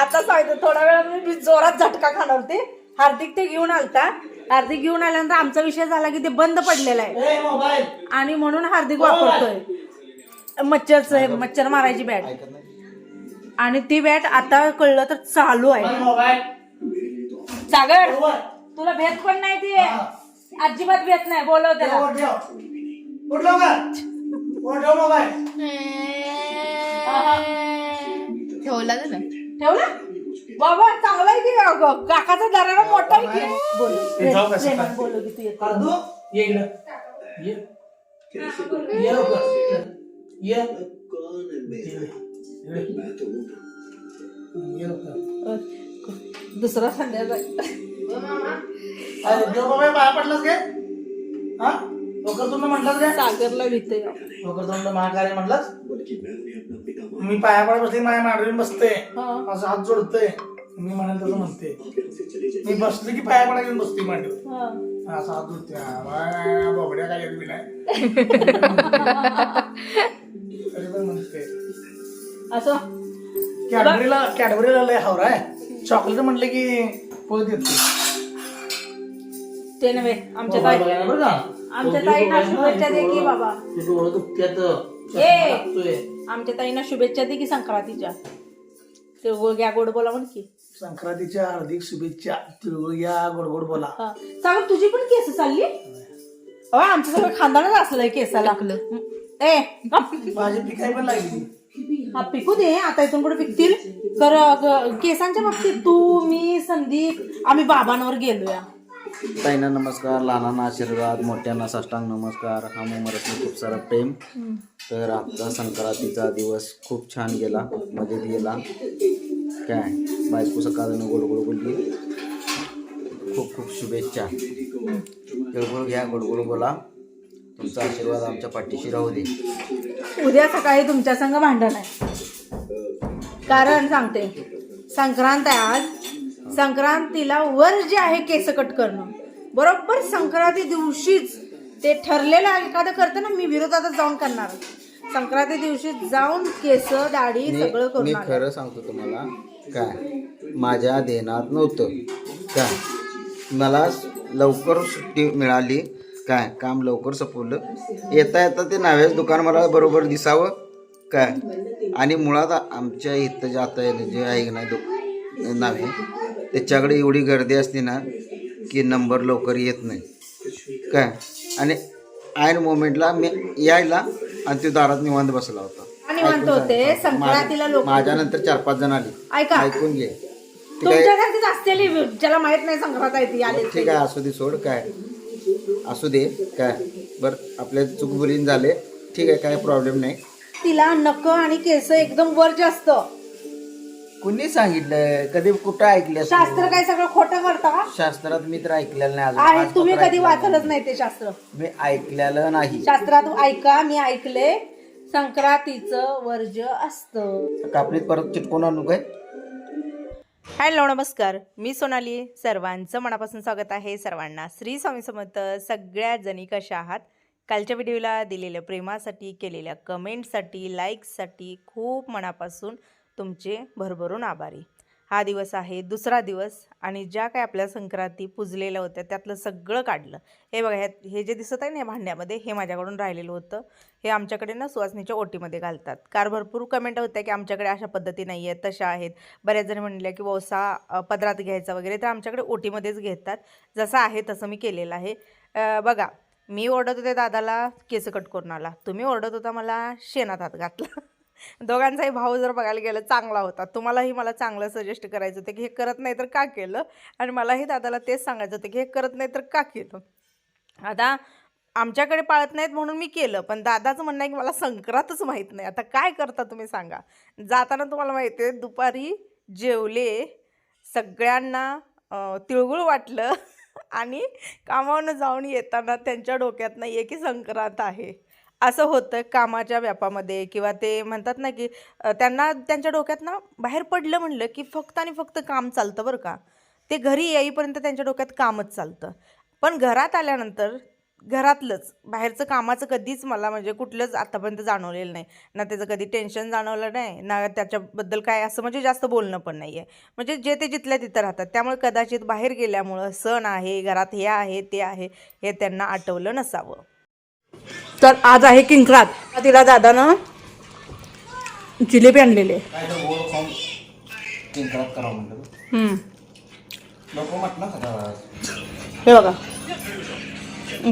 आता सांगतो थोड्या वेळामध्ये मी जोरात झटका खाणार होते. हार्दिक ते घेऊन आलता. हार्दिक घेऊन आल्यानंतर आमचा विषय झाला की ते बंद पडलेलं आहे. ए मोबाईल. आणि म्हणून हार्दिक वापरतोय. मच्छरचं मच्छर मारायची बॅट. आणि ती बॅट आता कळलं तर चालू आहे. मोबाईल. सागर तुला भेट पण नाही ती? अजिबात भेट नाही बोलव त्याला. ठेवला ना ठेवलं? बाबा चांगला आहे की अगं, काकाचा दरारा मोठा आहे की? बोलू. हे जाऊ का प्रेमात सकाळी? बोलू की तू येतो. अर्धू ये इकडं. ये. ये लवकर ये. ये लवकर दुसरा संध्याकाळ. अरे देव बाबा पाया पडलास काय हा? काय? सागरला भीते. महाकार्य म्हटलास मी पाया पडत बसले माझ्या मांडवी बसते. हा. असं हात जोडते मी म्हणाल तसं म्हणते. मी बसले की पाया पडा घेऊन बसते मांडवी. असं हात जोडते हा, बोबड्या काय येत नाही तरी पण म्हणते. असं? कॅडबरीला कॅडबरीला लय हवरा आहे. चॉकलेट म्हटलं की पळत येते ते नव्हे आमच्या ताई आमच्या ताईंना शुभेच्छा दे की बाबा. ए आमच्या ताईंना शुभेच्छा दे की संक्रांतीच्या. ते गोड घ्या गोड बोला म्हण की. संक्रांतीच्या हार्दिक शुभेच्छा. तिळगुळ या गोड गोड बोला. हा. सागर तुझी पण केस चालली? अहो, आमचं सगळं खानदानच असलंय केसाला. ए गप. माझी पिकाई पण लागली. हा पिकू दे आता इथून कुठे पिकतील? तर केसांच्या बाबतीत तू मी संदीप आम्ही बाबांवर गेलोया. ताईंना नमस्कार लहानांना आशीर्वाद मोठ्यांना साष्टांग नमस्कार. हा मराठी खूप सारा प्रेम. तर आजचा संक्रांतीचा दिवस खूप छान गेला मजेत गेला. काय? बायको सकाळनं गोड गोड बोलली. खूप खूप शुभेच्छा. तिळगुळ घ्या गोड गोड बोला. तुमचा आशीर्वाद आमच्या पाठीशी राहू दे. उद्या सकाळी तुमच्या संग भांडण आहे. कारण सांगते संक्रांत आहे आज. संक्रांतीला वर जे आहे केस कट करणं. बरोबर संक्रांती दिवशीच ते ठरलेलं एखादं करतं ना मी विरोधातच जाऊन करणार. संक्रांती दिवशी जाऊन केस दाढी सगळं मी करून. खरं सांगतो तुम्हाला काय? माझ्या देण्यात नव्हतं. काय? मला लवकर सुट्टी मिळाली. काय? काम लवकर संपवलं. येता येता ते नाव्याचं दुकान मला बरोबर दिसावं. काय? आणि मुळात आमच्या इथं जे आता जे आहे ना दु नावे त्याच्याकडे एवढी गर्दी असते ना की नंबर लवकर येत नाही. काय? आणि ऐन मोमेंटला मी यायला आणि तो दारात निवांत बसला होता. आणि म्हणतो होते? संक्रांतीला लोक माझ्यानंतर चार पाच जण आली. ऐका. ऐकून घे. ठीक तुमच्या आहे घरचीच असलेली ज्याला माहीत नाही संक्रांत आहे ती आली ठीक आहे असू दे सोड काय? असू दे काय? बर आपल्या चुकबुलीन झाले. ठीक आहे काय प्रॉब्लेम नाही. तिला नख आणि केस एकदम वर जास्त. कुणी सांगितलं कधी कुठं ऐकलं शास्त्र काय सगळं खोटं करता शास्त्रात मी तर ऐकलेलं नाही अजून. तुम्ही कधी ऐकलेलं वाचलच नाही. नाही ते शास्त्र? मी ऐकलेलं नाही. शास्त्रात ऐका मी ऐकले. संक्रांतीचं वर्ज असतं. कापणीत परत चिटकून आणू काय? हॅलो नमस्कार. मी सोनाली. सर्वांचं मनापासून स्वागत आहे. सर्वांना श्री स्वामी समर्थ. सगळ्या जणी कशा आहात? कालच्या व्हिडिओला दिलेल्या प्रेमासाठी केलेल्या कमेंटसाठी लाईक्ससाठी खूप मनापासून तुमचे भरभरून आभारी. हा दिवस आहे दुसरा दिवस आणि ज्या काय आपल्या संक्रांती पुजलेल्या होत्या त्यातलं सगळं काढलं. हे बघा ह्यात हे जे दिसत आहे ना भांड्यामध्ये हे माझ्याकडून राहिलेलं होतं. हे आमच्याकडे ना सुवासनीच्या ओटीमध्ये घालतात. कार भरपूर कमेंट होत्या की आमच्याकडे अशा पद्धती नाही आहेत तशा आहेत. बऱ्याच जण म्हणल्या की वसा पदरात घ्यायचा वगैरे तर आमच्याकडे ओटीमध्येच घेतात. जसं आहे तसं मी केलेलं आहे. बघा मी ओरडत होते दादाला केस कट करून आला. तुम्ही ओरडत होता मला शेणात हात घातला. दोघांचाही भाव जर बघायला गेलं चांगला होता. तुम्हालाही मला चांगलं सजेस्ट करायचं होतं की हे करत नाही तर का केलं? आणि मलाही दादाला तेच सांगायचं होतं की हे करत नाही तर का केलं? आता आमच्याकडे पाळत नाहीत म्हणून मी केलं पण दादाचं म्हणणं आहे की मला संक्रांतच माहीत नाही. आता काय करता तुम्ही सांगा. जाताना तुम्हाला माहिती आहे दुपारी जेवले सगळ्यांना तिळगुळ वाटलं आणि कामावून जाऊन येताना त्यांच्या डोक्यात नाही आहे की संक्रांत आहे. असं होतं कामाच्या व्यापामध्ये किंवा ते म्हणतात ना की त्यांना त्यांच्या डोक्यात ना बाहेर पडलं म्हणलं की फक्त आणि फक्त काम चालतं बरं का. ते घरी येईपर्यंत त्यांच्या डोक्यात कामच चालतं. पण घरात आल्यानंतर घरातलंच बाहेरचं कामाचं कधीच मला म्हणजे कुठलंच आतापर्यंत जाणवलेलं नाही. ना त्याचं कधी टेन्शन जाणवलं नाही ना त्याच्याबद्दल काय असं म्हणजे जास्त बोलणं पण नाही आहे म्हणजे जे ते जिथल्या तिथं राहतात त्यामुळे कदाचित बाहेर गेल्यामुळं सण आहे घरात हे आहे ते आहे हे त्यांना आठवलं नसावं. तर आज आहे किंक्रात. तिला दादानं जिलेबी आणलेली हे बघा.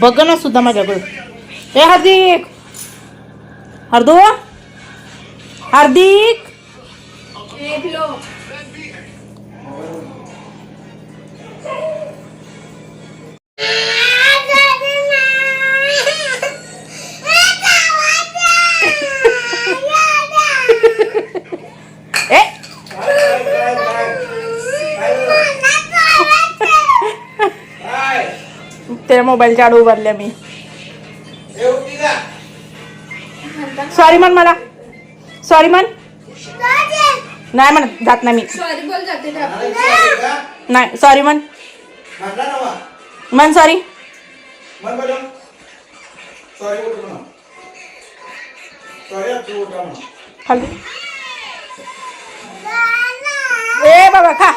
बघ ना सुद्धा माझ्याकडे. हे हार्दिक! हार्दू! हार्दिक! मोबाईलच्या आड उभारल्या मी. सॉरी म्हण मला. सॉरी म्हण. नाही म्हणत जात नाही मी. सॉरी बोल जाते ते आपण. नाही सॉरी म्हण. म्हण सॉरी खाली. ए बाबा खा.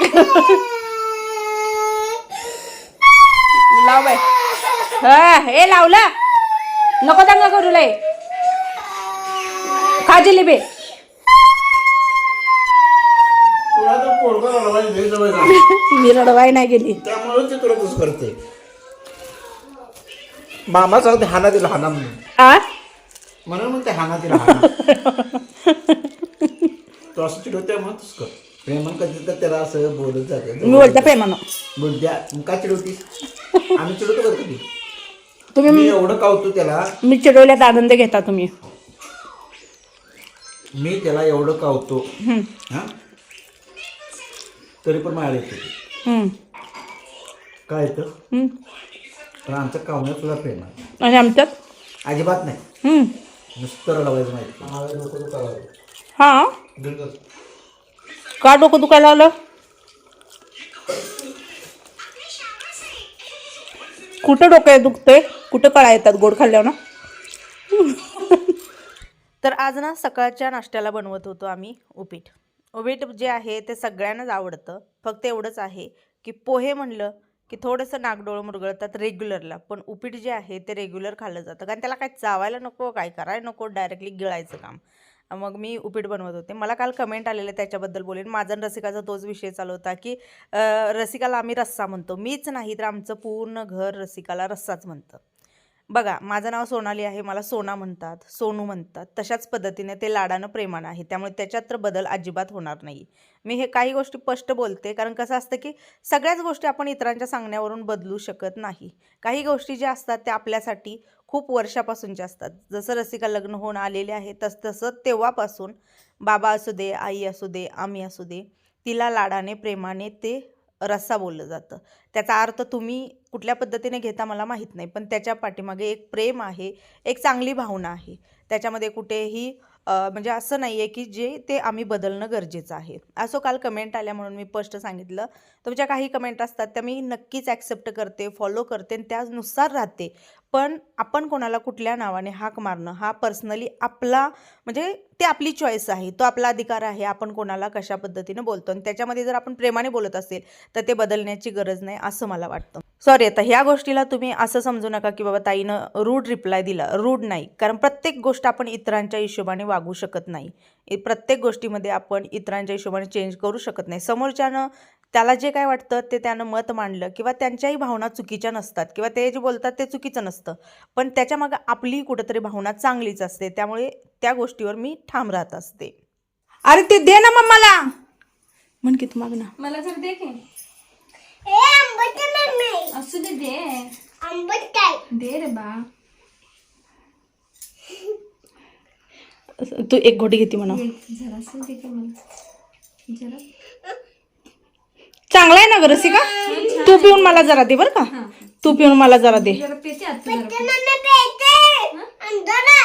लाव बाय हा हे लावलं. नको दंगा करू लय. खा जिलेबी. मी रडवाय नाही गेली. त्यामुळे ते तुला तसं करते. मामा सांगते हाना तिला हाना म्हणून. आ? म्हणून ते हाना तिला हाना. तू असं चिडवते म्हणून तसं कर. प्रेमन कधी तर त्याला असं बोलत जाते मी बोलते प्रेमानं. बोलत्या मग काय चिडवतीस? आम्ही चिडवतो का कधी. तुम्ही मी एवढं कावतो त्याला. मी चिडवल्यात आनंद घेता तुम्ही. मी त्याला एवढं कावतो हम्म, हा? तरी पण माझ्या येते. हम्म, काय येतं? हम्म. पण आमच्या कावण्यात तुला प्रेम आहे. आणि आमच्यात? अजिबात नाही. हम्म. नुसतं रडवायचं माहिती. हा? का डोकं दुखायला आलं कुठं डोकं दुखतंय? कुठं कळा येतात गोड खाल्ल्यावर ना तर आज ना सकाळच्या नाश्त्याला बनवत होतो आम्ही उपीट. उपीट जे आहे ते सगळ्यांनाच आवडतं. फक्त एवढंच आहे की पोहे म्हणलं की थोडंसं नागडोळं मुरगळतात रेग्युलरला. पण उपीट जे आहे ते रेग्युलर खाल्लं जातं. कारण त्याला काय चावायला नको काय करायला नको डायरेक्टली गिळायचं काम. मग मी उपीट बनवत होते. मला काल कमेंट आलेले त्याच्याबद्दल बोलेन माझा रसिकाचा तोच विषय चालू होता की रसिकाला आम्ही रस्सा म्हणतो. मीच नाही तर आमचं पूर्ण घर रसिकाला रस्साच म्हणतं. बघा माझं नाव सोनाली आहे मला सोना म्हणतात सोनू म्हणतात. तशाच पद्धतीने ते लाडानं प्रेमानं आहे. त्यामुळे त्याच्यात तर बदल अजिबात होणार नाही. मी हे काही गोष्टी स्पष्ट बोलते कारण कसं असतं की सगळ्याच गोष्टी आपण इतरांच्या सांगण्यावरून बदलू शकत नाही. काही गोष्टी ज्या असतात त्या आपल्यासाठी खूप वर्षापासूनच्या असतात. जसं रसिका लग्न होऊन आलेले आहे तस तसं तेव्हापासून बाबा असू दे आई असू दे आम्ही असू दे तिला लाडाने प्रेमाने ते रस्सा बोललं जातं. त्याचा अर्थ तुम्ही कुठल्या पद्धतीने घेता मला माहीत नाही पण त्याच्या पाठीमागे एक प्रेम आहे एक चांगली भावना आहे. त्याच्यामध्ये कुठेही म्हणजे असं नाही आहे की जे ते आम्ही बदलणं गरजेचं आहे. असं काल कमेंट आल्या म्हणून मी स्पष्ट सांगितलं. तुमच्या काही कमेंट असतात त्या मी नक्कीच ॲक्सेप्ट करते फॉलो करते आणि त्यानुसार राहते. पण आपण कोणाला कुठल्या नावाने हाक मारणं हा पर्सनली आपला म्हणजे ते आपली चॉईस आहे. तो आपला अधिकार आहे. आपण कोणाला कशा पद्धतीनं बोलतो आणि त्याच्यामध्ये जर आपण प्रेमाने बोलत असेल तर ते बदलण्याची गरज नाही असं मला वाटतं. सॉरी आता ह्या गोष्टीला तुम्ही असं समजू नका की बाबा ताईनं रूड रिप्लाय दिला. रूड नाही. कारण प्रत्येक गोष्ट आपण इतरांच्या हिशोबाने वागू शकत नाही. प्रत्येक गोष्टीमध्ये आपण इतरांच्या हिशोबाने चेंज करू शकत नाही. समोरच्यानं त्याला जे काय वाटतं ते त्यानं मत मांडलं किंवा त्यांच्याही भावना चुकीच्या नसतात किंवा ते जे बोलतात ते चुकीचं नसतं. पण त्याच्यामागं आपली कुठंतरी भावना चांगलीच असते. त्यामुळे त्या गोष्टीवर मी ठाम राहत असते. अरे ते दे ना मम्माला म्हण की तू माग ना. मला जर दे की. असू दे दे दे रे बा तू एक घोटी घेते म्हणा जरा असं दे की मला जरा चांगला आहे ना ग रसिका तू पिऊन मला जरा दे बरं का तू पिऊन मला जरा दे जरा पेते आता जरा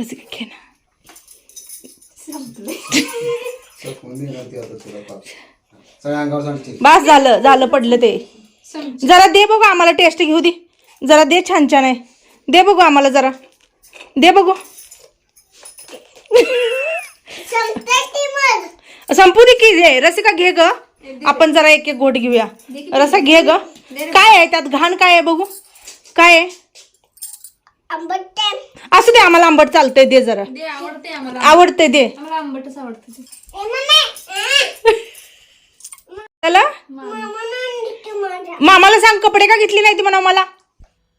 रसिका घे ना बास झालं झालं पडलं ते. जरा दे बघू आम्हाला टेस्ट घेऊ दे. जरा दे छान छान आहे. दे बघू आम्हाला जरा. दे बघू. संपू दे की दे रसिका घे ग. आपण जरा एक एक गोट घेऊया. रसा घे ग. काय आहे त्यात? घाण काय आहे बघू? काय आहे? असू दे आम्हाला आंबट चालतंय दे जरा. दे आवडते आम्हाला. आवडते दे. आम्हाला आंबटच आवडते मामाला सांग कपडे का घेतली नाही ती म्हणा मला?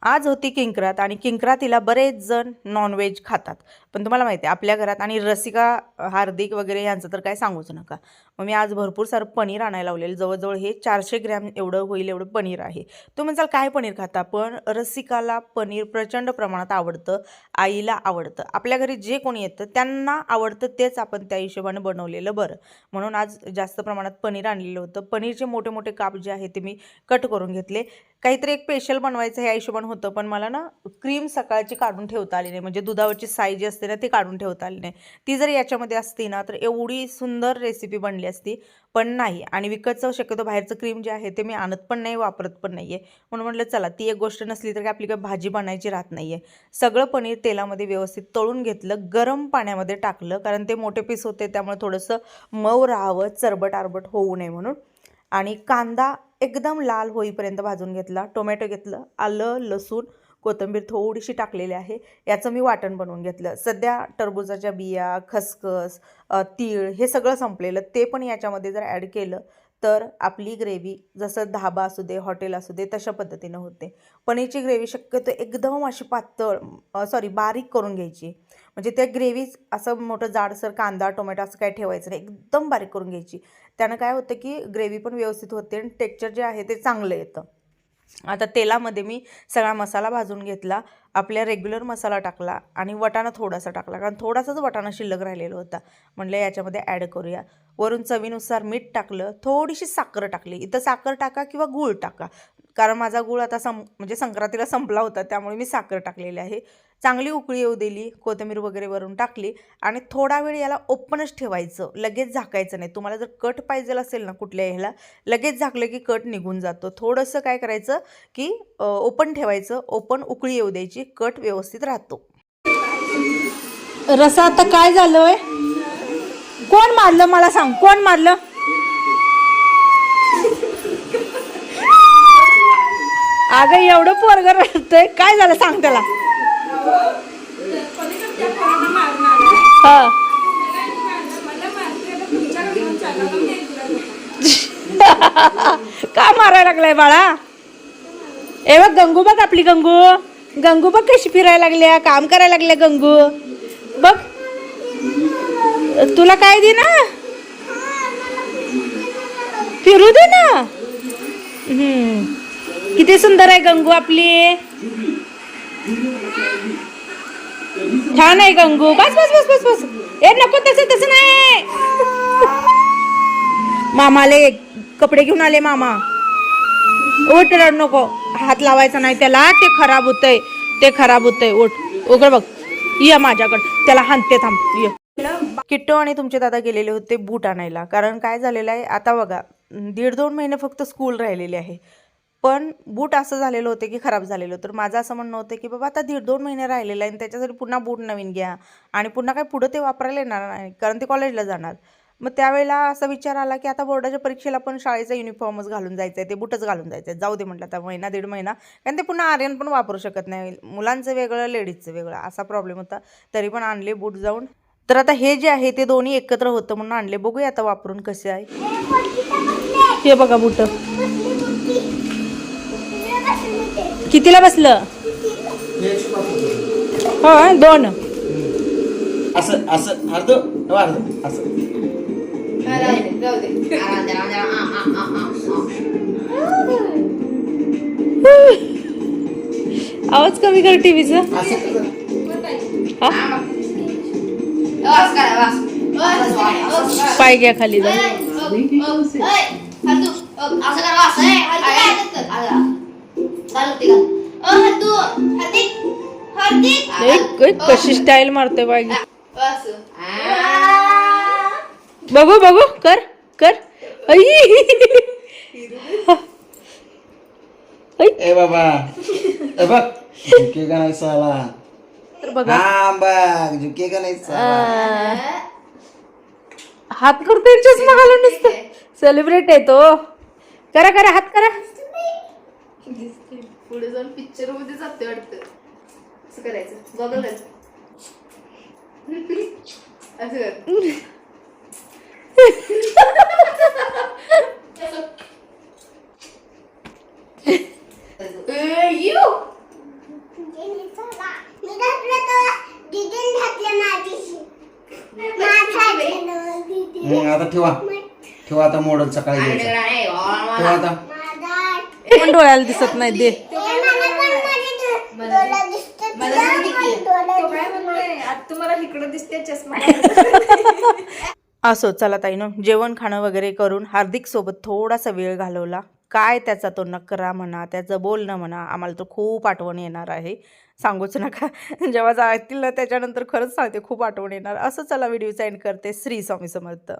आज होती किंक्रात आणि किंकरातीला बरेच जण नॉनव्हेज खातात. पण तुम्हाला माहिती आहे आपल्या घरात आणि रसिका हार्दिक वगैरे यांचं तर काय सांगूच नका. मग मी आज भरपूर सारं पनीर आणायला लावलेलं. जवळजवळ हे चारशे ग्रॅम एवढं होईल एवढं पनीर आहे. तो म्हणसाल काय पनीर खाता? पण रसिकाला पनीर प्रचंड प्रमाणात आवडतं आईला आवडतं. आपल्या घरी जे कोणी येतं त्यांना आवडतं तेच आपण त्या हिशोबाने बनवलेलं बरं. म्हणून आज जास्त प्रमाणात पनीर आणलेलं होतं. पनीरचे मोठे मोठे काप जे आहे ते मी कट करून घेतले. काहीतरी एक स्पेशल बनवायचं ह्या आयुष्यमान होतं पण मला ना क्रीम सकाळची काढून ठेवता आली नाही. म्हणजे दुधावरची साई जी असते ना ती काढून ठेवता आली नाही. ती जर याच्यामध्ये असती ना तर एवढी सुंदर रेसिपी बनली असती पण नाही. आणि विकतचं शक्यतो बाहेरचं क्रीम जे आहे ते मी आणत पण नाही वापरत पण नाही आहे म्हणून म्हटलं चला ती एक गोष्ट नसली तर काय आपली काय भाजी बनायची राहत नाही आहे सगळं पनीर तेलामध्ये व्यवस्थित तळून घेतलं गरम पाण्यामध्ये टाकलं कारण ते मोठे पीस होते त्यामुळे थोडंसं मऊ राहावं चरबट आरबट होऊ नये म्हणून. आणि कांदा एकदम लाल होईपर्यंत भाजून घेतला टोमॅटो घेतलं आलं लसूण कोथिंबीर थोडीशी टाकलेली आहे. याचं मी वाटण बनवून घेतलं. सध्या टरबुजाच्या बिया खसखस तीळ हे सगळं संपलेलं. ते पण याच्यामध्ये जर ॲड केलं तर आपली ग्रेव्ही जसं धाबा असू दे हॉटेल असू दे तशा पद्धतीनं होते. पनीरची ग्रेव्ही शक्यतो एकदम अशी पातळ सॉरी बारीक करून घ्यायची. म्हणजे त्या ग्रेव्हीच असं मोठं जाडसर कांदा टोमॅटो असं काय ठेवायचं नाही. एकदम बारीक करून घ्यायची. त्यानं काय होतं की ग्रेव्ही पण व्यवस्थित होते आणि टेक्चर जे आहे ते चांगलं येतं. आता तेलामध्ये मी सगळा मसाला भाजून घेतला आपल्या रेग्युलर मसाला टाकला आणि वटाणा थोडासा टाकला कारण थोडासाच वटाणा शिल्लक राहिलेला होता. म्हणलं याच्यामध्ये ॲड करूया. वरून चवीनुसार मीठ टाकलं थोडीशी साखर टाकली. इथं साखर टाका किंवा गूळ टाका. कारण माझा गूळ आता सं म्हणजे संक्रांतीला संपला होता त्यामुळे मी साखर टाकलेली आहे. चांगली उकळी येऊ दिली कोथिंबीर वगैरे वरून टाकली आणि थोडा वेळ याला ओपनच ठेवायचं. लगेच झाकायचं नाही. तुम्हाला जर कट पाहिजे असेल ना कुठल्या ह्याला लगेच झाकलं की कट निघून जातो. थोडंसं काय करायचं की ओपन ठेवायचं. ओपन उकळी येऊ द्यायची. कट व्यवस्थित राहतो. रसा आता काय झालंय? कोण मारलं मला सांग? कोण मारलं? अगं एवढं पोरगर रडतंय. काय झालं सांग त्याला? हा. का मारायला लागलाय बाळा? ए बघ गंगू बघ आपली गंगू. गंगू बघ कशी फिरायला लागल्या काम करायला लागल्या गंगू. बघ. तुला काय दे ना? फिरू दे ना. किती सुंदर आहे गंगू आपली. छान आहे गंगू. बस बस बस बस बस. ए नको तसं तसं नाही. मामाले कपडे घेऊन आले मामा. ओट रड नको. हात लावायचा नाही त्याला. ते खराब होतंय. ते खराब होतंय. ओट उघड बघ. ये माझ्याकडं. त्याला हानते थांब. ये. किट्टो आणि तुमचे दादा गेलेले होते बूट आणायला. कारण काय झालेलं आहे आता बघा दीड दोन महिने फक्त स्कूल राहिलेले आहे. पण बूट असं झालेलं होतं की खराब झालेलं तर माझं असं म्हणणं होतं की बाबा आता दीड दोन महिने राहिलेलं आहे आणि त्याच्यासाठी पुन्हा बूट नवीन घ्या आणि पुन्हा काय पुढं ते वापरायला येणार नाही कारण ते कॉलेजला जाणार. मग त्यावेळेला असा विचार आला की आता बोर्डाच्या परीक्षेला पण शाळेचा युनिफॉर्मच घालून जायचं आहे ते बुटच घालून जायचं आहे जाऊ दे म्हटलं आता महिना दीड महिना. कारण ते पुन्हा आर्यन पण वापरू शकत नाही. मुलांचं वेगळं लेडीजचं वेगळं असा प्रॉब्लेम होता. तरी पण आणले बूट जाऊन. तर आता हे जे आहे ते दोन्ही एकत्र होतं म्हणून आणले. बघूया आता वापरून कसे आहे. हे बघा बुट. कितीला बसलं हो दोन असं असं अर्ध अर्ध असं आवाज कमी कर टीव्हीचं पाय घ्या खाली एक कशी स्टाईल मारते पाय घे. बघू बघू कर कर. ए बाबा. बघ झुकेगा नाही साला? तर बघा. बघ झुकेगा नाही साला? हात करतोय चष्मा घालून नुसतं. सेलिब्रेट आहे तो. करा करा हात करा. पुढे जाऊन पिक्चरमध्ये जाते वाटतं. असं करायचं. गॉगल असं कर. आता ठेवा. ठेवा आता मोडल सकाळी ठेवा आता. पण डोळ्याला दिसत नाही दे. तुम्हाला इकडं दिसते चष्मा असो चला ताईनं जेवण खाणं वगैरे करून हार्दिक सोबत थोडासा वेळ घालवला. काय त्याचा तो नकरा म्हणा त्याचं बोलणं म्हणा आम्हाला तो खूप आठवण येणार आहे. सांगूच नका. जेव्हा जातील ना त्याच्यानंतर खरंच सांगते खूप आठवण येणार. असं चला व्हिडिओचा एंड करते. श्री स्वामी समर्थ.